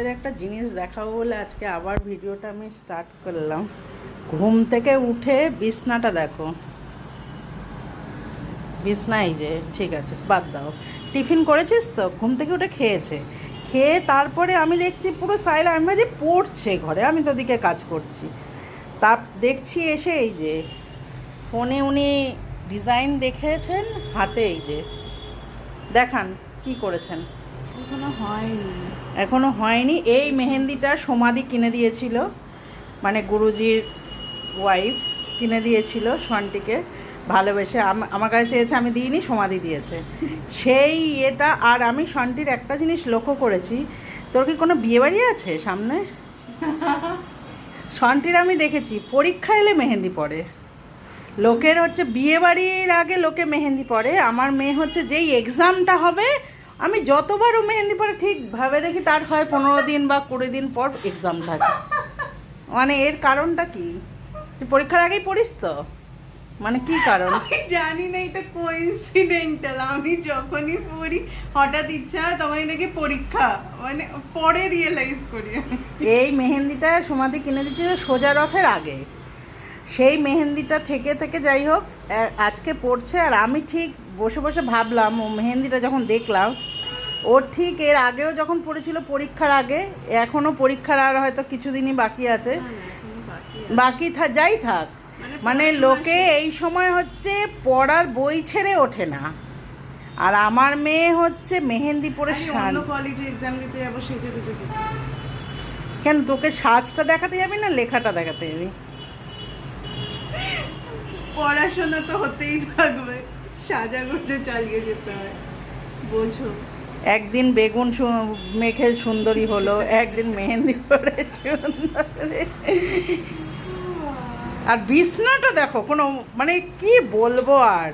এর একটা জিনিস দেখাবো বলে আজকে আবার ভিডিওটা আমি স্টার্ট করলাম। ঘুম থেকে উঠে বিছনাটা দেখো। বিছনা এই যে, ঠিক আছে, বাদ দাও। টিফিন করেছিস তো? ঘুম থেকে উঠে খেয়েছে। খেয়ে তারপরে আমি দেখছি পুরো সাইড, আমি ভাবছি পড়ছে ঘরে, আমি তো ওদিকে কাজ করছি। তা দেখছি এসে এই যে, ফোনে উনি ডিজাইন দেখেছেন হাতে এই যে। দেখান, কি করেছেন? এখনও হয়নি। এখনও হয়নি। এই মেহেন্দিটা সমাধি কিনে দিয়েছিল মানে গুরুজির ওয়াইফ কিনে দিয়েছিল সন্টিকে ভালোবেসে। আম- আমার কাছে চেয়েছে, আমি দিইনি, সমাধি দিয়েছে। সেই এটা আর আমি সন্টির একটা জিনিস লক্ষ্য করেছি। তোর কি কোনো বিয়েবাড়ি আছে সামনে? সন্টির আমি দেখেছি, পরীক্ষা এলে মেহেন্দি পড়ে লোকের হচ্ছে, বিয়েবাড়ির আগে লোকে মেহেন্দি পড়ে আমার মেয়ে হচ্ছে, যেই এক্সামটা হবে আমি যতবার ও মেহেন্দি পরে ঠিক ভাবে দেখি তার হয় পনেরো দিন বা কুড়ি দিন পর এক্সাম থাকে। মানে এর কারণটা কি? তুই পরীক্ষার আগেই পড়িস তো? মানে কি কারণ? জানি না এটা কোইন্সিডেন্টাল আমি যখনই পড়ি হঠাৎ ইচ্ছা হয় তখন নাকি পরীক্ষা। মানে পরে রিয়েলাইজ করি এই মেহেন্দিটা সমাধি কিনে দিয়েছিল সোজা রথের আগে। সেই মেহেন্দিটা থেকে থেকে যাই হোক আজকে পড়ছে আর আমি ঠিক বসে বসে ভাবলাম ও মেহেন্দিটা যখন দেখলাম ও ঠিক এর আগেও যখন পড়েছিল পরীক্ষার আগে এখনও পরীক্ষার আর হয়তো কিছুদিনই বাকি আছে। বাকি থা যাই থাক মানে লোকে এই সময় হচ্ছে পড়ার বই ছেড়ে ওঠে না। আর আমার মেয়ে হচ্ছে মেহেন্দি পরে অন্য কলেজে এক্সাম দিতে যাব দিতে কেন তোকে সাজটা দেখাতে যাবি না লেখাটা দেখাতে যাবি? পড়াশোনা তো হতেই থাকবে। সাজা গুজে চালিয়ে যেতে হয়। বোঝো। একদিন বেগুন মেখে সুন্দরী হলো, একদিন মেহেন্দি করে আর বিছনাটা দেখো, কোনো মানে কি বলব আর?